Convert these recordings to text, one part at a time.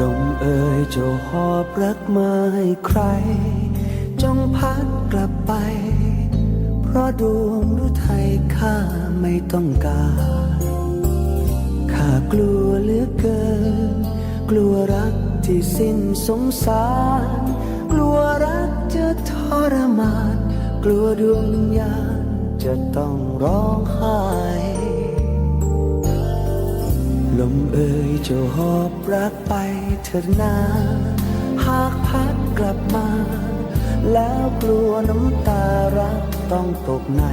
ลมเอ่ยเจ้าหอบรักมาให้ใคร จงพัดกลับไป เพราะดวงฤทัยข้าไม่ต้องการ ข้ากลัวเหลือเกิน กลัวรักที่สิ้นสงสาร กลัวรักจะทรมาน กลัวดวงวิญญาณจะต้องร้องไห้ มเอ่ยจ้าหอบรักไปเถิดนาหากพัดกลับมา แล้วกลัวน้ำตารักต้องตกใน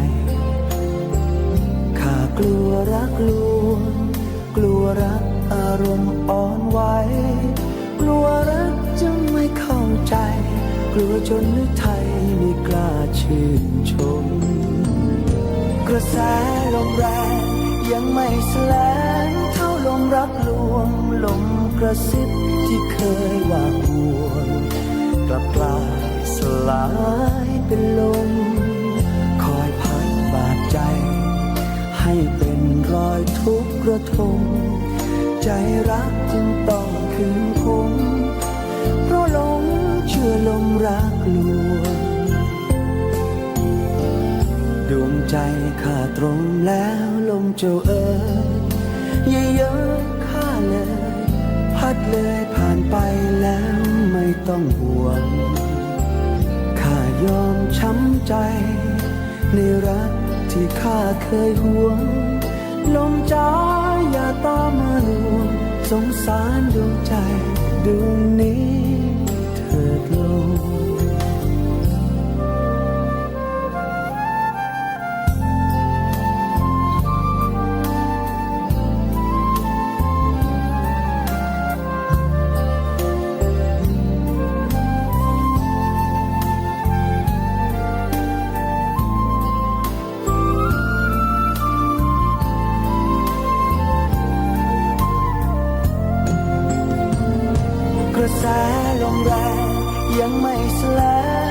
ข้ากลัวรักลวง กลัวรักอารมณ์อ่อนไหวกลัวรักจะไม่เข้าใจ กลัวจนนึกไทยไม่กล้าชื่นชม กระแสลมแรง ยังไม่แสลงเท่าลมรักลวงลมกระซิบที่เคยว่าห่วงกลับกลายสลายเป็นลม คอยพัดบาดใจ ให้เป็นรอยทุกข์ระทมใจรักจึงต้องคืนคงเพราะหลงเชื่อลมรักลวง ใจข้าตรงแล้วลมเจ้าเอ๋ยอย่าเยอะข้าเลย พัดเลยผ่านไปแล้วไม่ต้องห่วงข้ายอมช้ำใจ ในรักที่ข้าเคยหวง ลมจ้าอย่าตามมาลวงสงสารดวงใจดวงนี้ ระแสลมแรงยังไม่สลง